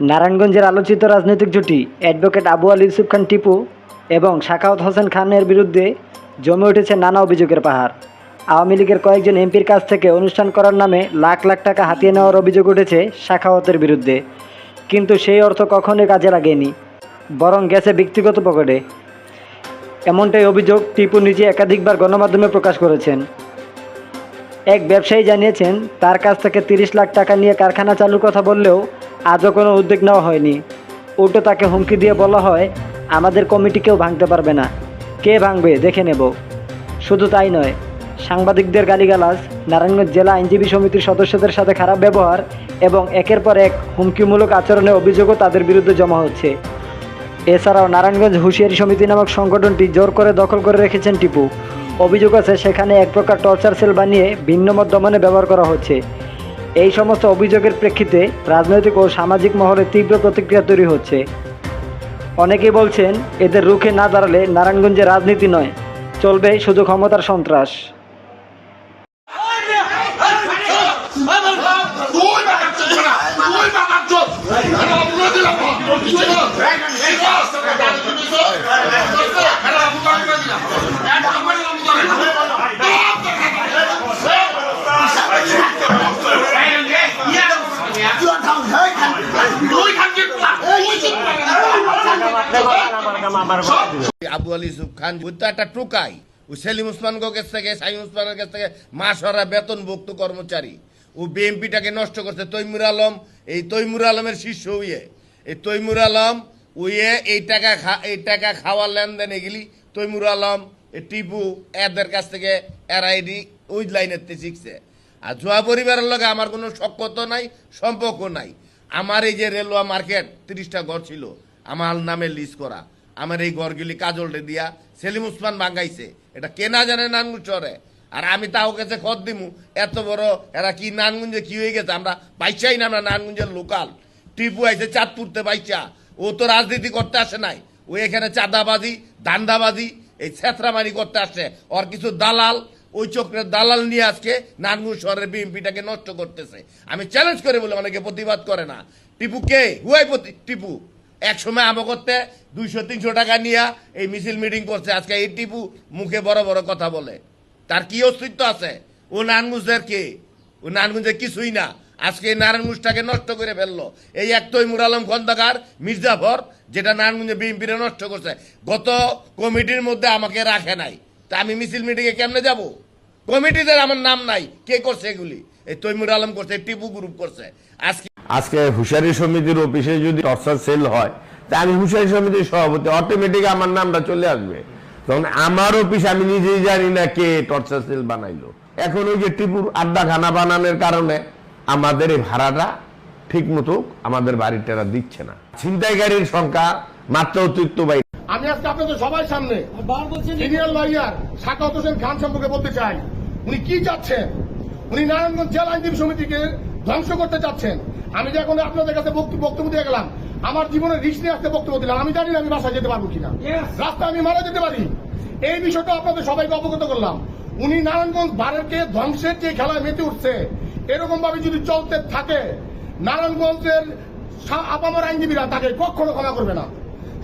নারায়ণগঞ্জের আলোচিত রাজনৈতিক জুটি অ্যাডভোকেট আবু আলী ইউসুফ খান টিপু এবং শাখাওয়াত হোসেন খানের বিরুদ্ধে জমে উঠেছে নানা অভিযোগের পাহাড়। আওয়ামী লীগের কয়েকজন এমপির কাছ থেকে অনুষ্ঠান করার নামে লাখ লাখ টাকা হাতিয়ে নেওয়ার অভিযোগ উঠেছে শাখাওয়াতের বিরুদ্ধে। কিন্তু সেই অর্থ কখনোই কাজে লাগেনি, বরং গেছে ব্যক্তিগত পকেটে। এমনটাই অভিযোগ টিপু নিজে একাধিকবার গণমাধ্যমে প্রকাশ করেছেন। এক ব্যবসায়ী জানিয়েছেন, তার কাছ থেকে তিরিশ লাখ টাকা নিয়ে কারখানা চালুর কথা বললেও আজও কোনো উদ্যোগ নেওয়া হয়নি। উল্টো তাকে হুমকি দিয়ে বলা হয়, আমাদের কমিটি কেউ ভাঙতে পারবে না। কে ভাঙবে দেখে নেব। শুধু তাই নয়, সাংবাদিকদের গালিগালাজ, নারায়ণগঞ্জ জেলা আইনজীবী সমিতির সদস্যদের সাথে খারাপ ব্যবহার এবং একের পর এক হুমকিমূলক আচরণের অভিযোগও তাদের বিরুদ্ধে জমা হচ্ছে। এছাড়াও নারায়ণগঞ্জ হুঁশিয়ারি সমিতি নামক সংগঠনটি জোর করে দখল করে রেখেছেন টিপু। অভিযোগ আছে, সেখানে এক প্রকার টর্চার সেল বানিয়ে ভিন্নমত দমনে ব্যবহার করা হচ্ছে। এই সমস্ত অভিযোগের প্রেক্ষিতে রাজনৈতিক ও সামাজিক মহলে তীব্র প্রতিক্রিয়া তৈরি হচ্ছে। অনেকেই বলছেন, এদের রুখে না দাঁড়ালে নারায়ণগঞ্জে রাজনীতি নয়, চলবে শুধু ক্ষমতার সন্ত্রাস তুই বানাচ্ছ না তুই বানাচ্ছ এটা আপনার দিলাম তুই না এই বাস এটা আপনার দিলাম এটা আপনার তুই খাচ্ছিস না তুই আবু আলী ইউসুফ খান তো একটা টোকাই। ওই সেলিম উসমান কাছ থেকে সাইম উসমানের কাছ থেকে মাসরা বেতনভুক্ত কর্মচারী। ও বিএমপিটাকে নষ্ট করছে তৈমুর আলম। এই তৈমুর আলমের শিষ্য উইয়ে এই তৈমুর আলম উইয়ে এই টাকা খা এই টাকা খাওয়ার লেনদেন এগুলি তৈমুর আলম টিপু এদের কাছ থেকে এরাইডি ওই লাইনের শিখছে। আর জোয়া পরিবারের লগে আমার কোনো সক্ষত নাই সম্পর্ক নাই। আমার এই যে রেলওয়া মার্কেট তিরিশটা ঘর ছিল আমার নামে লিস্ট করা। আমার এই ঘরগুলি কাজলটে দিয়া সেলিম উসমান ভাঙাইছে এটা কে না জানে নানগুন চরে। আর আমি তাও কাছে খত দিমু, এত বড় এরা কি নানগুঞ্জে কি হয়ে গেছে? আমরা পাইচাই না, আমরা নানগুঞ্জের লোকাল। টিপু আইছে চাঁদপুরতে পাইচা ও তো রাজনীতি করতে আসে নাই। ও এখানে চাঁদাবাজি, দান্দাবাজি, এই ছেত্রামারি করতে আসে। ওর কিছু দালাল, ওই চক্রের দালাল নিয়ে আজকে নানগুন শহরের বিএমপিটাকে নষ্ট করতেছে। আমি চ্যালেঞ্জ করে বলে, অনেকে প্রতিবাদ করে না। টিপু কে? হুয়াই টিপু। এক সময় করতে, দুইশো, তিনশো টাকা নিয়ে এই মিছিল মিটিং করছে। আজকে এই টিপু মুখে বড় বড় কথা বলে। তার কি অস্তিত্ব আছে? ও নারায়ণগঞ্জের কে? ও নারায়ণগঞ্জের কিছুই না। আজকে এই নারায়ণগঞ্জটাকে নষ্ট করে ফেলল। এই এক তৈমুর আলম খন্দকার মির্জাফর, যেটা নারায়ণগঞ্জে বিএনপিরে নষ্ট করছে। গত কমিটির মধ্যে আমাকে রাখে নাই। তা আমি মিছিল মিটিংয়ে কেমনে যাব? কমিটিতে আমার নাম নাই। কে করছে এগুলি? এই তৈমুর আলম করছে টিপু গ্রুপ করছে। আজকে আজকে হুশারি সমিতির অফিসে যদি টর্চার সেল হয় তা আমি হুশারি সমিতির সভাপতি অটোমেটিক আমার নামটা চলে আসবে। তখন আমার অফিস আমি নিজেই জানি না কে টর্চার সেল বানাইলো। এখন ওই যে টিপুর আড্ডা খানা বানানোর কারণে আমাদের এই ভাড়াটা ঠিক মতো আমাদের বাড়িটারা দিচ্ছে না। ছিনতাইকারীর সংখ্যা মাত্রা অতিরিক্ত বাইরে আমি আজকে আপনাদের সবাই সামনে সিনিয়র লয়ার সাকাত হোসেন খান সম্পর্কে বলতে চাই। উনি কি চাচ্ছেন? উনি নারায়ণগঞ্জ জেলা আইনজীবী সমিতিকে ধ্বংস করতে চাচ্ছেন। আমি যে এখন আপনাদের কাছে বক্তব্য দিয়ে গেলাম আমার জীবনে রিস্ক নিয়ে আসতে বক্তব্য দিলাম আমি জানি না আমি বাসায় যেতে পারব কিনা। রাস্তায় আমি মারা যেতে পারি। এই বিষয়টা আপনাদের সবাইকে অবগত করলাম। উনি নারায়ণগঞ্জ বারেরকে ধ্বংসের যে খেলায় মেতে উঠছে এরকম ভাবে যদি চলতে থাকে নারায়ণগঞ্জের আপামর আইনজীবীরা তাকে কখনো ক্ষমা করবে না।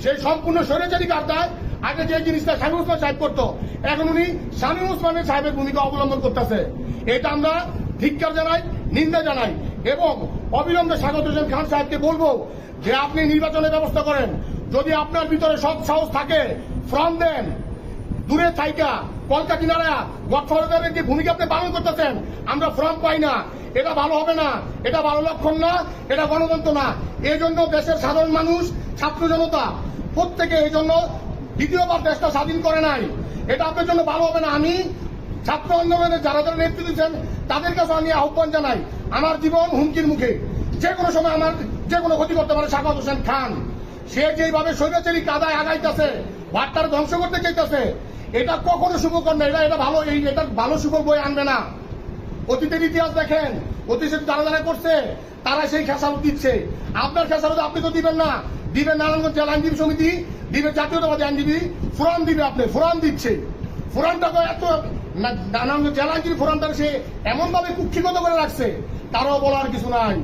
সেই সম্পূর্ণ স্বৈরাচারী কার্তায় আগে যে জিনিসটা শামীম ওসমান সাহেব করতো এখন উনি শামীম ওসমানের সাহেবের ভূমিকা অবলম্বন করতেছে। এটা আমরা ধিক্কার জানাই নিন্দা জানাই এবং অবিলম্বে স্বাগত হোসেন খান সাহেবকে বলব যে আপনি নির্বাচনের ব্যবস্থা করেন। যদি আপনার ভিতরে সৎ সাহস থাকে, ফ্রম দেন। দূরে থাইকা, কলকা কিনারা গডফাদারের যে ভূমিকা আপনি পালন করতেছেন, আমরা ফর্ম পাই না। এটা ভালো হবে না, এটা ভালো লক্ষণ না, এটা গণতন্ত্র না। এই জন্য দেশের সাধারণ মানুষ, ছাত্র জনতা, প্রত্যেকে এই জন্য দ্বিতীয়বার দেশটা স্বাধীন করে নাই। এটা আপনার জন্য ভালো হবে না। আমি ছাত্র আন্দোলনের যারা যারা নেতৃত্ব দিচ্ছেন তাদের কাছে আমি আহ্বান জানাই আমার জীবন হুমকির মুখে। যে কোনো সময় আমার যে কোনো ক্ষতি করতে পারে শাকাত হোসেন খান। সে যেভাবে স্বৈরাচারী কাদায় আগাইতেছে ভাট্টার ধ্বংস করতে চাইতেছে, এটা কখনো শুভকর না, এটা এটা ভালো, এই, এটা ভালো সুফল বই আনবে না। অতীতের ইতিহাস দেখেন অতীতে যারা করছে, তারা সেই খেসারত দিচ্ছে। আপনার খেসারত আপনি তো দিবেন না। দিবেন নারায়ণগঞ্জ জেলা আইনজীবী সমিতি দিবে জাতীয়তাবাদী আইনজীবী, ফোরাম দিবে আপনি, ফোরাম দিচ্ছে। ফোরামটাকে এত না- নারায়ণগঞ্জ জেলা আইনজীবী ফোরামটা সে এমনভাবে কুক্ষিগত করে রাখছে তারও বলার কিছু নাই।